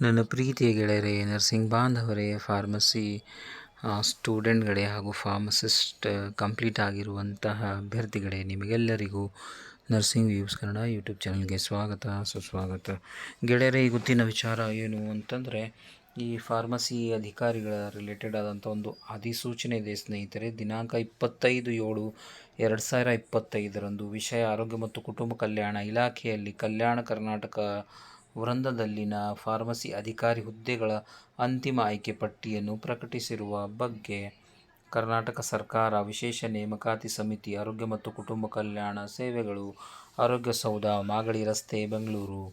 ನನ್ನ ಪ್ರೀತಿಯ ಗೆಳೆಯರೇ ನರ್ಸಿಂಗ್ ಬಾಂಧವರೇ ಫಾರ್ಮಸಿ ಸ್ಟೂಡೆಂಟ್ಗಳೇ ಹಾಗೂ ಫಾರ್ಮಸಿಸ್ಟ್ ಕಂಪ್ಲೀಟ್ ಆಗಿರುವಂತಹ ಅಭ್ಯರ್ಥಿಗಳೇ, ನಿಮಗೆಲ್ಲರಿಗೂ ನರ್ಸಿಂಗ್ ವ್ಯೂಸ್ ಕನ್ನಡ ಯೂಟ್ಯೂಬ್ ಚಾನಲ್ಗೆ ಸ್ವಾಗತ, ಸುಸ್ವಾಗತ. ಗೆಳೆಯರೇ ಗೊತ್ತಿನ ವಿಚಾರ ಏನು ಅಂತಂದರೆ, ಈ ಫಾರ್ಮಸಿ ಅಧಿಕಾರಿಗಳ ರಿಲೇಟೆಡ್ ಆದಂಥ ಒಂದು ಅಧಿಸೂಚನೆ ಇದೆ ಸ್ನೇಹಿತರೆ. ದಿನಾಂಕ ಇಪ್ಪತ್ತೈದು ಏಳು ಎರಡು ಸಾವಿರ ಇಪ್ಪತ್ತೈದರಂದು ವಿಷಯ, ಆರೋಗ್ಯ ಮತ್ತು ಕುಟುಂಬ ಕಲ್ಯಾಣ ಇಲಾಖೆಯಲ್ಲಿ ಕಲ್ಯಾಣ ಕರ್ನಾಟಕ ವೃಂದದಲ್ಲಿನ ಫಾರ್ಮಸಿ ಅಧಿಕಾರಿ ಹುದ್ದೆಗಳ ಅಂತಿಮ ಆಯ್ಕೆ ಪಟ್ಟಿಯನ್ನು ಪ್ರಕಟಿಸಿರುವ ಬಗ್ಗೆ ಕರ್ನಾಟಕ ಸರ್ಕಾರ ವಿಶೇಷ ನೇಮಕಾತಿ ಸಮಿತಿ, ಆರೋಗ್ಯ ಮತ್ತು ಕುಟುಂಬ ಕಲ್ಯಾಣ ಸೇವೆಗಳು, ಆರೋಗ್ಯ ಸೌಧ, ಮಾಗಡಿ ರಸ್ತೆ, ಬೆಂಗಳೂರು.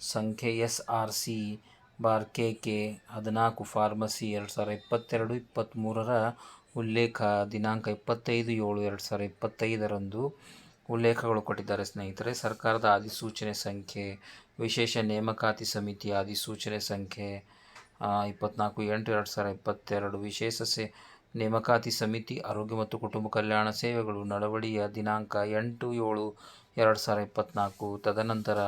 ಸಂಖ್ಯೆ S R C bar K K ಹದಿನಾಲ್ಕು, ಫಾರ್ಮಸಿ ಎರಡು ಸಾವಿರ ಇಪ್ಪತ್ತೆರಡು ಇಪ್ಪತ್ತ್ಮೂರರ ಉಲ್ಲೇಖ ದಿನಾಂಕ ಇಪ್ಪತ್ತೈದು ಏಳು ಎರಡು ಸಾವಿರ ಇಪ್ಪತ್ತೈದರಂದು ಉಲ್ಲೇಖಗಳು ಕೊಟ್ಟಿದ್ದಾರೆ ಸ್ನೇಹಿತರೆ. ಸರ್ಕಾರದ ಅಧಿಸೂಚನೆ ಸಂಖ್ಯೆ ವಿಶೇಷ ನೇಮಕಾತಿ ಸಮಿತಿ ಅಧಿಸೂಚನೆ ಸಂಖ್ಯೆ ಇಪ್ಪತ್ನಾಲ್ಕು, ಎಂಟು, ಎರಡು ಸಾವಿರ ಇಪ್ಪತ್ತೆರಡು. ವಿಶೇಷ ಸೇ, ನೇಮಕಾತಿ ಸಮಿತಿ, ಆರೋಗ್ಯ ಮತ್ತು ಕುಟುಂಬ ಕಲ್ಯಾಣ ಸೇವೆಗಳು, ನಡವಳಿಯ ದಿನಾಂಕ ಎಂಟು, ಏಳು, ಎರಡು ಸಾವಿರ ಇಪ್ಪತ್ತ್ನಾಲ್ಕು ತದನಂತರ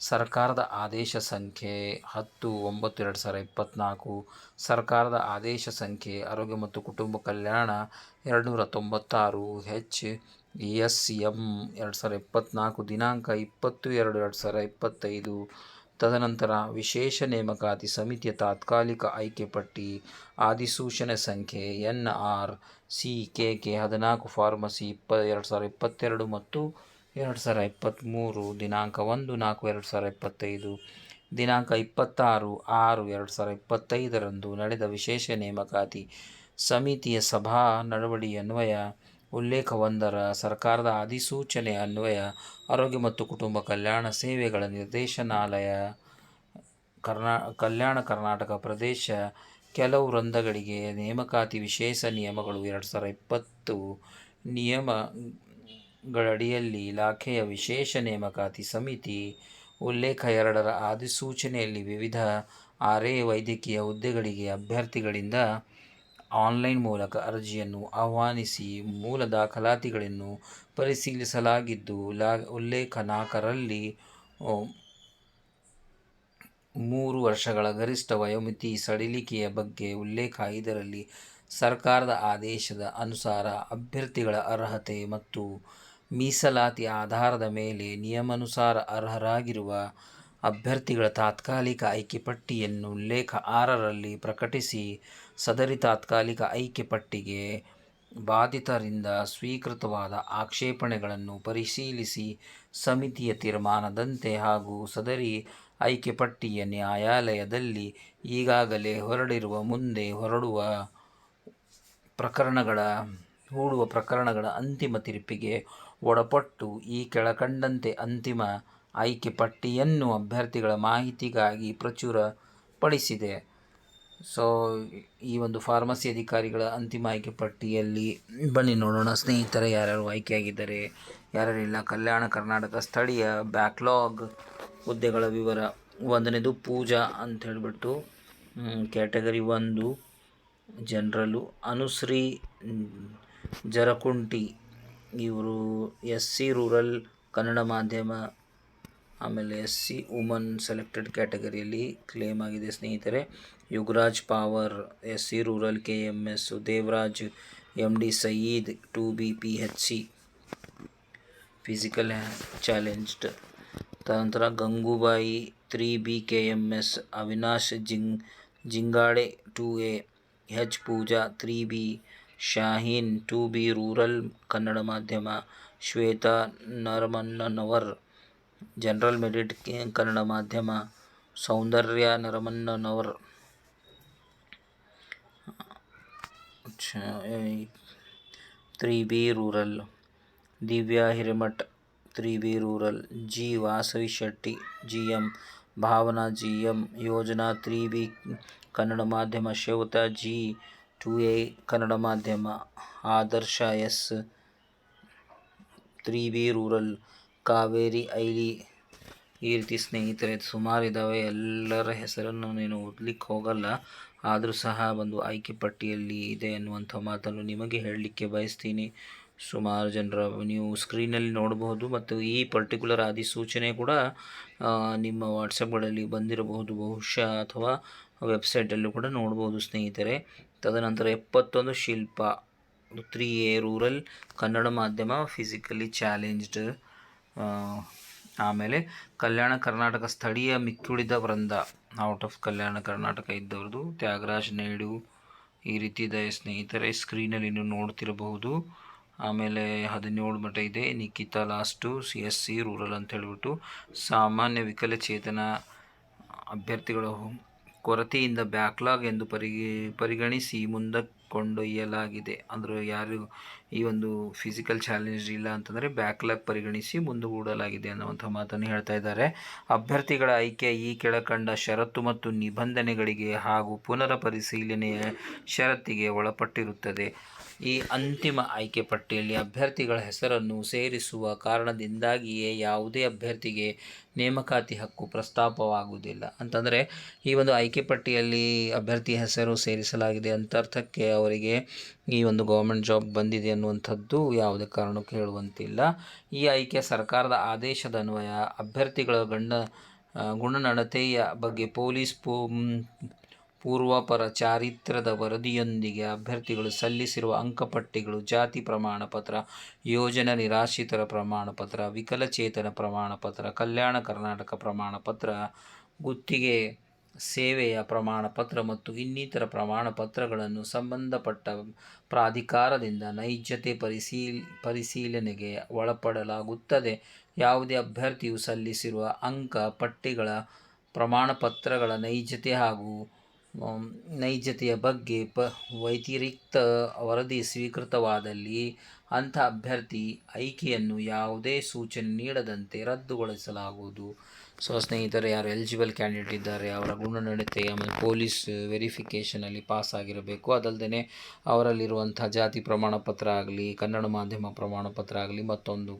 ಸರ್ಕಾರದ ಆದೇಶ ಸಂಖ್ಯೆ ಹತ್ತು, ಒಂಬತ್ತು, ಎರಡು ಸಾವಿರ ಇಪ್ಪತ್ತ್ನಾಲ್ಕು ಸರ್ಕಾರದ ಆದೇಶ ಸಂಖ್ಯೆ, ಆರೋಗ್ಯ ಮತ್ತು ಕುಟುಂಬ ಕಲ್ಯಾಣ ಎರಡು ನೂರ ತೊಂಬತ್ತಾರು. ಹೆಚ್ ಎಸ್ ಎಂ ಎರಡು ಸಾವಿರ ಇಪ್ಪತ್ತ್ನಾಲ್ಕು ದಿನಾಂಕ ಇಪ್ಪತ್ತು ಎರಡು ಎರಡು ಸಾವಿರ ಇಪ್ಪತ್ತೈದು. ತದನಂತರ ವಿಶೇಷ ನೇಮಕಾತಿ ಸಮಿತಿಯ ತಾತ್ಕಾಲಿಕ ಆಯ್ಕೆ ಪಟ್ಟಿ ಅಧಿಸೂಚನೆ ಸಂಖ್ಯೆ N R C K K ಹದಿನಾಲ್ಕು ಫಾರ್ಮಸಿ ಇಪ್ಪ ಎರಡು ಸಾವಿರ ಇಪ್ಪತ್ತೆರಡು ಮತ್ತು ಎರಡು ಸಾವಿರ ಇಪ್ಪತ್ತ್ಮೂರು ದಿನಾಂಕ ಒಂದು ನಾಲ್ಕು ಎರಡು ಸಾವಿರ ಇಪ್ಪತ್ತೈದು. ದಿನಾಂಕ ಇಪ್ಪತ್ತಾರು ಆರು ಎರಡು ಸಾವಿರ ಇಪ್ಪತ್ತೈದರಂದು ನಡೆದ ವಿಶೇಷ ನೇಮಕಾತಿ ಸಮಿತಿಯ ಸಭಾ ನಡವಳಿ ಅನ್ವಯ ಉಲ್ಲೇಖ ಒಂದರ ಸರ್ಕಾರದ ಅಧಿಸೂಚನೆ ಅನ್ವಯ, ಆರೋಗ್ಯ ಮತ್ತು ಕುಟುಂಬ ಕಲ್ಯಾಣ ಸೇವೆಗಳ ನಿರ್ದೇಶನಾಲಯ, ಕರ್ನಾ, ಕಲ್ಯಾಣ ಕರ್ನಾಟಕ ಪ್ರದೇಶ, ಕೆಲವು ವೃಂದಗಳಿಗೆ ನೇಮಕಾತಿ ವಿಶೇಷ ನಿಯಮಗಳು ಎರಡು ಸಾವಿರ ಇಪ್ಪತ್ತು ನಿಯಮಗಳಡಿಯಲ್ಲಿ ಇಲಾಖೆಯ ವಿಶೇಷ ನೇಮಕಾತಿ ಸಮಿತಿ ಉಲ್ಲೇಖ ಎರಡರ ಅಧಿಸೂಚನೆಯಲ್ಲಿ ವಿವಿಧ ಆರೇ ವೈದ್ಯಕೀಯ ಹುದ್ದೆಗಳಿಗೆ ಅಭ್ಯರ್ಥಿಗಳಿಂದ ಆನ್ಲೈನ್ ಮೂಲಕ ಅರ್ಜಿಯನ್ನು ಆಹ್ವಾನಿಸಿ ಮೂಲ ದಾಖಲಾತಿಗಳನ್ನು ಪರಿಶೀಲಿಸಲಾಗಿದ್ದು, ಲಾ ಉಲ್ಲೇಖ ನಾಲ್ಕರಲ್ಲಿ ಮೂರು ವರ್ಷಗಳ ಗರಿಷ್ಠ ವಯೋಮಿತಿ ಸಡಿಲಿಕೆಯ ಬಗ್ಗೆ ಉಲ್ಲೇಖ ಐದರಲ್ಲಿ ಸರ್ಕಾರದ ಆದೇಶದ ಅನುಸಾರ ಅಭ್ಯರ್ಥಿಗಳ ಅರ್ಹತೆ ಮತ್ತು ಮೀಸಲಾತಿ ಆಧಾರದ ಮೇಲೆ ನಿಯಮಾನುಸಾರ ಅರ್ಹರಾಗಿರುವ ಅಭ್ಯರ್ಥಿಗಳ ತಾತ್ಕಾಲಿಕ ಆಯ್ಕೆ ಪಟ್ಟಿಯನ್ನು ಉಲ್ಲೇಖ ಆರರಲ್ಲಿ ಪ್ರಕಟಿಸಿ ಸದರಿ ತಾತ್ಕಾಲಿಕ ಆಯ್ಕೆ ಪಟ್ಟಿಗೆ ಬಾಧಿತರಿಂದ ಸ್ವೀಕೃತವಾದ ಆಕ್ಷೇಪಣೆಗಳನ್ನು ಪರಿಶೀಲಿಸಿ ಸಮಿತಿಯ ತೀರ್ಮಾನದಂತೆ ಹಾಗೂ ಸದರಿ ಆಯ್ಕೆ ಪಟ್ಟಿಯ ನ್ಯಾಯಾಲಯದಲ್ಲಿ ಈಗಾಗಲೇ ಹೊರಡಿರುವ ಮುಂದೆ ಹೊರಡುವ ಪ್ರಕರಣಗಳ, ಹೂಡುವ ಪ್ರಕರಣಗಳ ಅಂತಿಮ ತೀರ್ಪಿಗೆ ಒಳಪಟ್ಟು ಈ ಕೆಳಕಂಡಂತೆ ಅಂತಿಮ ಆಯ್ಕೆ ಪಟ್ಟಿಯನ್ನು ಅಭ್ಯರ್ಥಿಗಳ ಮಾಹಿತಿಗಾಗಿ ಪ್ರಚುರಪಡಿಸಿದೆ. ಸೊ ಈ ಒಂದು ಫಾರ್ಮಸಿ ಅಧಿಕಾರಿಗಳ ಅಂತಿಮ ಆಯ್ಕೆ ಪಟ್ಟಿಯಲ್ಲಿ, ಬನ್ನಿ ನೋಡೋಣ ಸ್ನೇಹಿತರೆ, ಯಾರ್ಯಾರು ಆಯ್ಕೆಯಾಗಿದ್ದಾರೆ ಯಾರ್ಯಾರಿಲ್ಲ ಕಲ್ಯಾಣ ಕರ್ನಾಟಕ ಸ್ಥಳೀಯ ಬ್ಯಾಕ್ಲಾಗ್ ಹುದ್ದೆಗಳ ವಿವರ. ಒಂದನೇದು ಪೂಜಾ ಅಂತ ಹೇಳಿಬಿಟ್ಟು ಕ್ಯಾಟಗರಿ ಒಂದು, ಜನರಲು ಅನುಶ್ರೀ, ಜರಕುಂಟಿ. ಇವರು ಎಸ್ ಸಿ ರೂರಲ್ ಕನ್ನಡ ಮಾಧ್ಯಮ ಆಮೇಲೆ ಎಸ್ ಸಿ ವುಮನ್ ಸೆಲೆಕ್ಟೆಡ್ ಕ್ಯಾಟಗರಿಯಲ್ಲಿ ಕ್ಲೇಮ್ ಆಗಿದೆ ಸ್ನೇಹಿತರೆ. Yugaraj Pawar S C rural K M S Devaraj M D Sayeed, two B P H C. Physical challenged ತದನಂತರ Gangubai, three B K M S Avinash ಜಿಂಗ್, Jingade, two A H Pooja, three B Shaheen, two B rural Kannada ಮಾಧ್ಯಮ, Shweta Naramannanavar. General merit Kannada ಮಾಧ್ಯಮ Soundarya Naramannanavar three B rural Divya Hiremath three B rural G Vasavi Shetty G M Bhavana G M Yojana three B Kannada ಮಾಧ್ಯಮ Shweta G two A Kannada ಮಾಧ್ಯಮ Adarsha S three B rural Kaveri Aili ಈ ರೀತಿ ಸ್ನೇಹಿತರೆ, ಸುಮಾರು ಇದ್ದಾವೆ ಎಲ್ಲರ ಹೆಸರನ್ನು ನೀನು ಓದ್ಲಿಕ್ಕೆ ಹೋಗಲ್ಲ. ಆದರೂ ಸಹ ಒಂದು ಆಯ್ಕೆ ಪಟ್ಟಿಯಲ್ಲಿ ಇದೆ ಎನ್ನುವಂಥ ಮಾತನ್ನು ನಿಮಗೆ ಹೇಳಲಿಕ್ಕೆ ಬಯಸ್ತೀನಿ. ಸುಮಾರು ಜನರ ನೀವು ಸ್ಕ್ರೀನಲ್ಲಿ ನೋಡಬಹುದು ಮತ್ತು ಈ ಪರ್ಟಿಕ್ಯುಲರ್ ಅಧಿಸೂಚನೆ ಕೂಡ ನಿಮ್ಮ ವಾಟ್ಸಪ್ಗಳಲ್ಲಿ ಬಂದಿರಬಹುದು. ಬಹುಶಃ ಅಥವಾ ವೆಬ್ಸೈಟಲ್ಲೂ ಕೂಡ ನೋಡ್ಬೋದು ಸ್ನೇಹಿತರೆ. ತದನಂತರ ಎಪ್ಪತ್ತೊಂದು Shilpa, three A rural Kannada ಮಾಧ್ಯಮ, ಫಿಸಿಕಲಿ ಚಾಲೆಂಜ್ಡ್ ಆಮೇಲೆ ಕಲ್ಯಾಣ ಕರ್ನಾಟಕ ಸ್ಥಳೀಯ ಮಿಕ್ಕುಳಿದ ವೃಂದ. ಔಟ್ ಆಫ್ ಕಲ್ಯಾಣ ಕರ್ನಾಟಕ ಇದ್ದವ್ರದ್ದು ತ್ಯಾಗರಾಜ್ ನಾಯ್ಡು ಈ ರೀತಿ ಇದೆ ಸ್ನೇಹಿತರೆ ಸ್ಕ್ರೀನಲ್ಲಿ ನೀವು ನೋಡ್ತಿರಬಹುದು. ಆಮೇಲೆ ಹದಿನೇಳು ಮಠ ಇದೆ Nikita last C S C rural ಅಂತ ಹೇಳ್ಬಿಟ್ಟು ಸಾಮಾನ್ಯ ವಿಕಲಚೇತನ ಅಭ್ಯರ್ಥಿಗಳು ಕೊರತೆಯಿಂದ ಬ್ಯಾಕ್ಲಾಗ್ ಎಂದು ಪರಿಗಿ, ಪರಿಗಣಿಸಿ ಮುಂದಕ್ಕೆ ಕೊಂಡೊಯ್ಯಲಾಗಿದೆ ಅಂದರೆ ಯಾರು ಈ ಒಂದು ಫಿಸಿಕಲ್ ಚಾಲೆಂಜ್ ಇಲ್ಲ ಅಂತಂದರೆ ಬ್ಯಾಕ್ಲಾಗ್ ಪರಿಗಣಿಸಿ ಮುಂದೂಡಲಾಗಿದೆ ಅನ್ನುವಂಥ ಮಾತನ್ನು ಹೇಳ್ತಾ ಇದ್ದಾರೆ. ಅಭ್ಯರ್ಥಿಗಳ ಆಯ್ಕೆ ಈ ಕೆಳಕಂಡ ಷರತ್ತು ಮತ್ತು ನಿಬಂಧನೆಗಳಿಗೆ ಹಾಗೂ ಪುನರ ಪರಿಶೀಲನೆಯ ಷರತ್ತಿಗೆ ಒಳಪಟ್ಟಿರುತ್ತದೆ. ಈ ಅಂತಿಮ ಆಯ್ಕೆ ಪಟ್ಟಿಯಲ್ಲಿ ಅಭ್ಯರ್ಥಿಗಳ ಹೆಸರನ್ನು ಸೇರಿಸುವ ಕಾರಣದಿಂದಾಗಿಯೇ ಯಾವುದೇ ಅಭ್ಯರ್ಥಿಗೆ ನೇಮಕಾತಿ ಹಕ್ಕು ಪ್ರಸ್ತಾಪವಾಗುವುದಿಲ್ಲ. ಅಂತಂದರೆ, ಈ ಒಂದು ಆಯ್ಕೆ ಪಟ್ಟಿಯಲ್ಲಿ ಅಭ್ಯರ್ಥಿ ಹೆಸರು ಸೇರಿಸಲಾಗಿದೆ ಅಂತ ಅರ್ಥಕ್ಕೆ ಅವರಿಗೆ ಈ ಒಂದು ಗೌರ್ಮೆಂಟ್ ಜಾಬ್ ಬಂದಿದೆ ಅನ್ನುವಂಥದ್ದು ಯಾವುದೇ ಕಾರಣಕ್ಕೂ ಹೇಳುವಂತಿಲ್ಲ. ಈ ಆಯ್ಕೆ ಸರ್ಕಾರದ ಆದೇಶದ ಅನ್ವಯ ಅಭ್ಯರ್ಥಿಗಳ ಗಂಡ, ಗುಣನಡತೆಯ ಬಗ್ಗೆ ಪೊಲೀಸ್ ಪೂ ಪೂರ್ವಾಪರ ಚಾರಿತ್ರ್ಯದ ವರದಿಯೊಂದಿಗೆ ಅಭ್ಯರ್ಥಿಗಳು ಸಲ್ಲಿಸಿರುವ ಅಂಕಪಟ್ಟಿಗಳು ಜಾತಿ ಪ್ರಮಾಣಪತ್ರ ಯೋಜನಾ ನಿರಾಶ್ರಿತರ ಪ್ರಮಾಣಪತ್ರ ವಿಕಲಚೇತನ ಪ್ರಮಾಣಪತ್ರ ಕಲ್ಯಾಣ ಕರ್ನಾಟಕ ಪ್ರಮಾಣಪತ್ರ ಗುತ್ತಿಗೆ ಸೇವೆಯ ಪ್ರಮಾಣಪತ್ರ ಮತ್ತು ಇನ್ನಿತರ ಪ್ರಮಾಣಪತ್ರಗಳನ್ನು ಸಂಬಂಧಪಟ್ಟ ಪ್ರಾಧಿಕಾರದಿಂದ ನೈಜತೆ ಪರಿಶೀಲ್ ಪರಿಶೀಲನೆಗೆ ಒಳಪಡಲಾಗುತ್ತದೆ. ಯಾವುದೇ ಅಭ್ಯರ್ಥಿಯು ಸಲ್ಲಿಸಿರುವ ಅಂಕ ಪಟ್ಟಿಗಳ ಪ್ರಮಾಣಪತ್ರಗಳ ನೈಜತೆ ಹಾಗೂ ನೈಜತೆಯ ಬಗ್ಗೆ ಪ ವ್ಯತಿರಿಕ್ತ ವರದಿ ಸ್ವೀಕೃತವಾದಲ್ಲಿ ಅಂಥ ಅಭ್ಯರ್ಥಿ ಆಯ್ಕೆಯನ್ನು ಯಾವುದೇ ಸೂಚನೆ ನೀಡದಂತೆ ರದ್ದುಗೊಳಿಸಲಾಗುವುದು. ಸೊ ಸ್ನೇಹಿತರು, ಯಾರು ಎಲಿಜಿಬಲ್ ಕ್ಯಾಂಡಿಡೇಟ್ ಇದ್ದಾರೆ, ಅವರ ಗುಣನಡತೆ, ಆಮೇಲೆ ಪೊಲೀಸ್ ವೆರಿಫಿಕೇಷನಲ್ಲಿ ಪಾಸ್ ಆಗಿರಬೇಕು. ಅದಲ್ಲದೆ ಅವರಲ್ಲಿರುವಂಥ ಜಾತಿ ಪ್ರಮಾಣ ಪತ್ರ ಆಗಲಿ, ಕನ್ನಡ ಮಾಧ್ಯಮ ಪ್ರಮಾಣ ಪತ್ರ ಆಗಲಿ, ಮತ್ತೊಂದು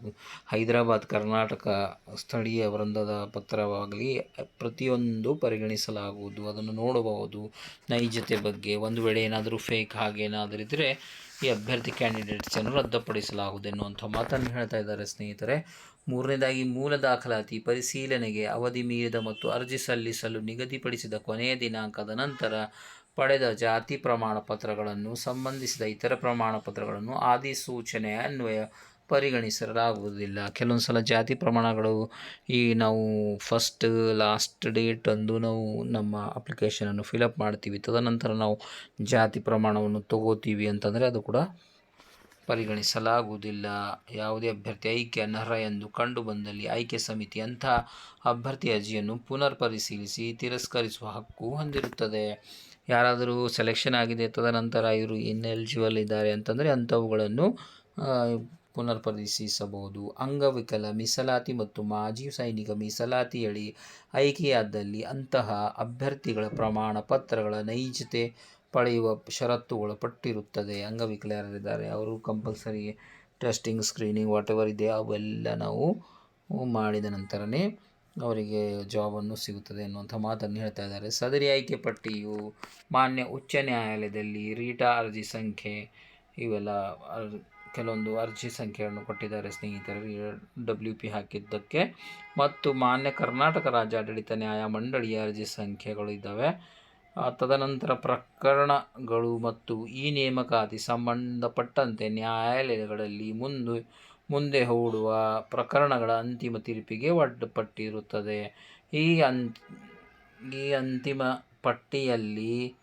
ಹೈದರಾಬಾದ್, ಕರ್ನಾಟಕ ಸ್ಥಳೀಯ ವೃಂದದ ಪತ್ರವಾಗಲಿ ಪ್ರತಿಯೊಂದು ಪರಿಗಣಿಸಲಾಗುವುದು. ಅದನ್ನು ನೋಡಬಹುದು ನೈಜತೆ ಬಗ್ಗೆ. ಒಂದು ವೇಳೆ ಏನಾದರೂ ಫೇಕ್ ಹಾಗೇನಾದರೂ ಇದ್ದರೆ ಈ ಅಭ್ಯರ್ಥಿ ಕ್ಯಾಂಡಿಡೇಟ್ಸನ್ನು ರದ್ದುಪಡಿಸಲಾಗುವುದು ಎನ್ನುವಂಥ ಮಾತನ್ನು ಹೇಳ್ತಾ ಇದ್ದಾರೆ ಸ್ನೇಹಿತರೆ. ಮೂರನೇದಾಗಿ, ಮೂಲ ದಾಖಲಾತಿ ಪರಿಶೀಲನೆಗೆ ಅವಧಿ ಮೀರಿದ ಮತ್ತು ಅರ್ಜಿ ಸಲ್ಲಿಸಲು ನಿಗದಿಪಡಿಸಿದ ಕೊನೆಯ ದಿನಾಂಕದ ನಂತರ ಪಡೆದ ಜಾತಿ ಪ್ರಮಾಣ ಪತ್ರಗಳನ್ನು ಸಂಬಂಧಿಸಿದ ಇತರ ಪ್ರಮಾಣ ಪತ್ರಗಳನ್ನು ಅಧಿಸೂಚನೆಯ ಅನ್ವಯ ಪರಿಗಣಿಸಲಾಗುವುದಿಲ್ಲ. ಕೆಲವೊಂದು ಸಲ ಜಾತಿ ಪ್ರಮಾಣಗಳು ಈ ನಾವು ಫಸ್ಟ್ ಲಾಸ್ಟ್ ಡೇಟ್ ಅಂದು ನಾವು ನಮ್ಮ ಅಪ್ಲಿಕೇಶನನ್ನು ಫಿಲಪ್ ಮಾಡ್ತೀವಿ. ತದನಂತರ ನಾವು ಜಾತಿ ಪ್ರಮಾಣವನ್ನು ತಗೋತೀವಿ ಅಂತಂದರೆ ಅದು ಕೂಡ ಪರಿಗಣಿಸಲಾಗುವುದಿಲ್ಲ. ಯಾವುದೇ ಅಭ್ಯರ್ಥಿ ಐಕ್ಯ ಅನರ್ಹ ಎಂದು ಕಂಡು ಬಂದಲ್ಲಿ ಆಯ್ಕೆ ಸಮಿತಿ ಅಂಥ ಅಭ್ಯರ್ಥಿ ಅರ್ಜಿಯನ್ನು ಪುನರ್ ಪರಿಶೀಲಿಸಿ ತಿರಸ್ಕರಿಸುವ ಹಕ್ಕು ಹೊಂದಿರುತ್ತದೆ. ಯಾರಾದರೂ ಸೆಲೆಕ್ಷನ್ ಆಗಿದೆ, ತದನಂತರ ಇವರು ಇನ್ಎಲಿಜಿಬಲ್ ಇದ್ದಾರೆ ಅಂತಂದರೆ ಅಂಥವುಗಳನ್ನು ಆ, ಪುನರ್ ಪರಿಶೀಲಿಸಬಹುದು ಅಂಗವಿಕಲ ಮೀಸಲಾತಿ ಮತ್ತು ಮಾಜಿ ಸೈನಿಕ ಮೀಸಲಾತಿಯಡಿ ಆಯ್ಕೆಯಾದಲ್ಲಿ ಅಂತಹ ಅಭ್ಯರ್ಥಿಗಳ ಪ್ರಮಾಣ ಪತ್ರಗಳ ನೈಜತೆ ಪಡೆಯುವ ಷರತ್ತುಗಳು ಪಟ್ಟಿರುತ್ತದೆ ಅಂಗವಿಕಲ ಯಾರಿದ್ದಾರೆ? ಅವರು compulsory testing screening whatever ಇದೆ ಅವೆಲ್ಲ ನಾವು ಮಾಡಿದ ನಂತರನೇ ಅವರಿಗೆ ಜಾಬನ್ನು ಸಿಗುತ್ತದೆ ಎನ್ನುವಂಥ ಮಾತನ್ನು ಹೇಳ್ತಾ ಇದ್ದಾರೆ. ಸದರಿ ಆಯ್ಕೆ ಪಟ್ಟಿಯು ಮಾನ್ಯ ಉಚ್ಚ ನ್ಯಾಯಾಲಯದಲ್ಲಿ ರೀಟಾ ಅರ್ಜಿ ಸಂಖ್ಯೆ ಇವೆಲ್ಲ ಕೆಲವೊಂದು ಅರ್ಜಿ ಸಂಖ್ಯೆಯನ್ನು ಕೊಟ್ಟಿದ್ದಾರೆ ಸ್ನೇಹಿತರು ಡಬ್ಲ್ಯೂ ಪಿ ಹಾಕಿದ್ದಕ್ಕೆ. ಮತ್ತು ಮಾನ್ಯ ಕರ್ನಾಟಕ ರಾಜ್ಯ ಆಡಳಿತ ನ್ಯಾಯ ಮಂಡಳಿಯ ಅರ್ಜಿ ಸಂಖ್ಯೆಗಳು ಇದ್ದಾವೆ. ತದನಂತರ ಪ್ರಕರಣಗಳು ಮತ್ತು ಈ ನೇಮಕಾತಿ ಸಂಬಂಧಪಟ್ಟಂತೆ ನ್ಯಾಯಾಲಯಗಳಲ್ಲಿ ಮುಂದೆ ಮುಂದೆ ಹೂಡುವ ಪ್ರಕರಣಗಳ ಅಂತಿಮ ತೀರ್ಪಿಗೆ ಒಡ್ಡಪಟ್ಟಿರುತ್ತದೆ. ಈ ಈ ಅಂತಿಮ ಪಟ್ಟಿಯಲ್ಲಿ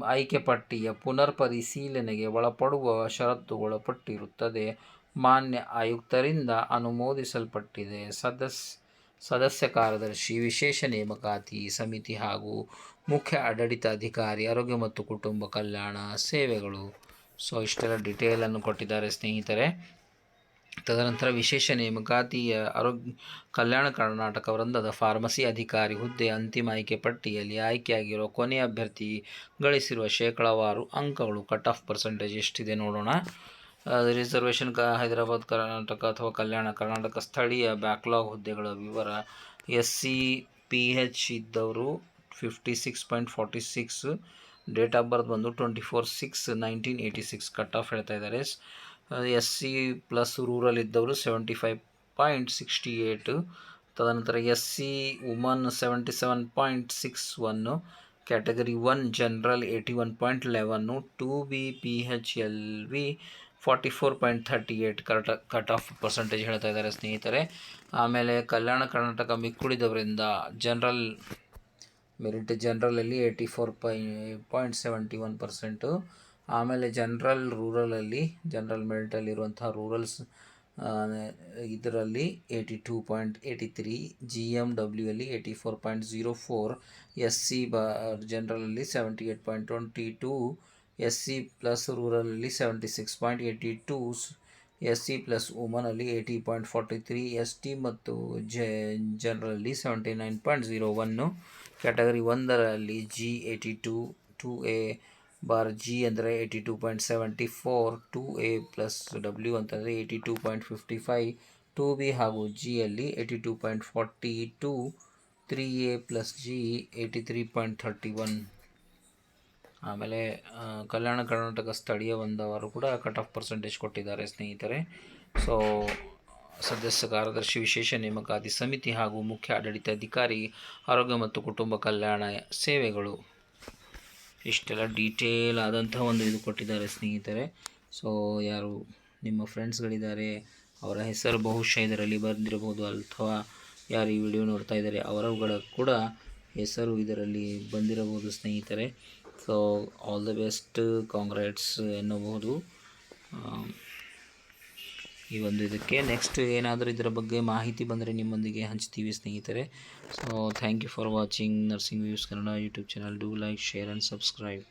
ಆಯ್ಕೆ ಪಟ್ಟಿಯ ಪುನರ್ ಪರಿಶೀಲನೆಗೆ ಒಳಪಡುವ ಷರತ್ತುಗಳು ಪಟ್ಟಿರುತ್ತದೆ. ಮಾನ್ಯ ಆಯುಕ್ತರಿಂದ ಅನುಮೋದಿಸಲ್ಪಟ್ಟಿದೆ. ಸದಸ್, ಸದಸ್ಯ ಕಾರ್ಯದರ್ಶಿ, ವಿಶೇಷ ನೇಮಕಾತಿ ಸಮಿತಿ ಹಾಗೂ ಮುಖ್ಯ ಆಡಳಿತ ಅಧಿಕಾರಿ, ಆರೋಗ್ಯ ಮತ್ತು ಕುಟುಂಬ ಕಲ್ಯಾಣ ಸೇವೆಗಳು. ಸೊ ಇಷ್ಟೆಲ್ಲ ಡಿಟೇಲನ್ನು ಕೊಟ್ಟಿದ್ದಾರೆ ಸ್ನೇಹಿತರೆ. ತದನಂತರ ವಿಶೇಷ ನೇಮಕಾತಿಯ ಆರೋಗ್ಯ, ಕಲ್ಯಾಣ ಕರ್ನಾಟಕ ವೃಂದದ ಫಾರ್ಮಸಿ ಅಧಿಕಾರಿ ಹುದ್ದೆ ಅಂತಿಮ ಆಯ್ಕೆ ಪಟ್ಟಿಯಲ್ಲಿ ಆಯ್ಕೆಯಾಗಿರುವ ಕೊನೆಯ ಅಭ್ಯರ್ಥಿ ಗಳಿಸಿರುವ ಶೇಕಡಾವಾರು ಅಂಕಗಳು ಕಟ್ ಆಫ್ ಪರ್ಸೆಂಟೇಜ್ ಎಷ್ಟಿದೆ ನೋಡೋಣ. ರಿಸರ್ವೇಷನ್ ಕ, ಹೈದರಾಬಾದ್ ಕರ್ನಾಟಕ ಅಥವಾ ಕಲ್ಯಾಣ ಕರ್ನಾಟಕ ಸ್ಥಳೀಯ ಬ್ಯಾಕ್ಲಾಗ್ ಹುದ್ದೆಗಳ ವಿವರ ಎಸ್ ಸಿ ಪಿ ಹೆಚ್ ಇದ್ದವರು fifty six point forty six date of birth ಬಂದು twenty four six nineteen eighty six cut off ಹೇಳ್ತಾ ಇದ್ದಾರೆ ಎಸ್ ಸಿ ಪ್ಲಸ್ ರೂರಲ್ ಇದ್ದವರು seventy five point sixty eight ತದನಂತರ S C woman seventy seven point six one category one general eighty one point eleven two B P H L V forty four point thirty eight cut cut off percentage ಹೇಳ್ತಾ ಇದ್ದಾರೆ ಸ್ನೇಹಿತರೆ. ಆಮೇಲೆ ಕಲ್ಯಾಣ ಕರ್ನಾಟಕ ಮಿಕ್ಕುಳಿದವರಿಂದ general merit ಜನರಲಲ್ಲಿ eighty four ಪೈ point seventy one percent ಆಮೇಲೆ general ರೂರಲಲ್ಲಿ general ಮೆರಿಟಲ್ಲಿರುವಂತಹ ರೂರಲ್ಸ್ ಇದರಲ್ಲಿ eighty two point eighty three G M W ಅಲ್ಲಿ eighty four point zero four S C ಬ ಜನರಲಲ್ಲಿ seventy eight point twenty two S C plus ರೂರಲಲ್ಲಿ seventy six point eighty two S C plus ವುಮನಲ್ಲಿ eighty point forty three S T ಮತ್ತು J ಜನರಲ್ಲಿ seventy nine point zero one category ಒಂದರಲ್ಲಿ G eighty two two A bar G ಅಂದರೆ eighty two point seventy four two A plus W ಅಂತಂದರೆ eighty two point fifty five two B ಹಾಗೂ ಜಿಯಲ್ಲಿ eighty two point forty two three A plus G eighty three point thirty one ಆಮೇಲೆ ಕಲ್ಯಾಣ ಕರ್ನಾಟಕ ಸ್ಥಳೀಯ ಬಂದವರು ಕೂಡ cut off percentage ಕೊಟ್ಟಿದ್ದಾರೆ ಸ್ನೇಹಿತರೆ. So ಸದಸ್ಯ ಕಾರ್ಯದರ್ಶಿ ವಿಶೇಷ ನೇಮಕಾತಿ ಸಮಿತಿ ಹಾಗೂ ಮುಖ್ಯ ಆಡಳಿತಾಧಿಕಾರಿ, ಆರೋಗ್ಯ ಮತ್ತು ಕುಟುಂಬ ಕಲ್ಯಾಣ ಸೇವೆಗಳು. ಇಷ್ಟೆಲ್ಲ ಡೀಟೇಲ್ ಆದಂಥ ಒಂದು ಇದು ಕೊಟ್ಟಿದ್ದಾರೆ ಸ್ನೇಹಿತರೆ. ಸೊ ಯಾರು ನಿಮ್ಮ ಫ್ರೆಂಡ್ಸ್ಗಳಿದ್ದಾರೆ ಅವರ ಹೆಸರು ಬಹುಶಃ ಇದರಲ್ಲಿ ಬಂದಿರಬಹುದು ಅಥವಾ ಯಾರು ಈ ವಿಡಿಯೋ ನೋಡ್ತಾ ಇದ್ದಾರೆ ಅವರುಗಳ ಕೂಡ ಹೆಸರು ಇದರಲ್ಲಿ ಬಂದಿರಬಹುದು ಸ್ನೇಹಿತರೆ. So all the best congrats ಎನ್ನಬಹುದು. ಆಮ್, ಈ ಒಂದು ಇದಕ್ಕೆ. ನೆಕ್ಸ್ಟ್ ಏನಾದರೂ ಇದರ ಬಗ್ಗೆ ಮಾಹಿತಿ ಬಂದರೆ ನಿಮ್ಮೊಂದಿಗೆ ಹಂಚ್ತೀವಿ ಸ್ನೇಹಿತರೆ. So thank you for watching nursing views Kannada YouTube channel do like share and subscribe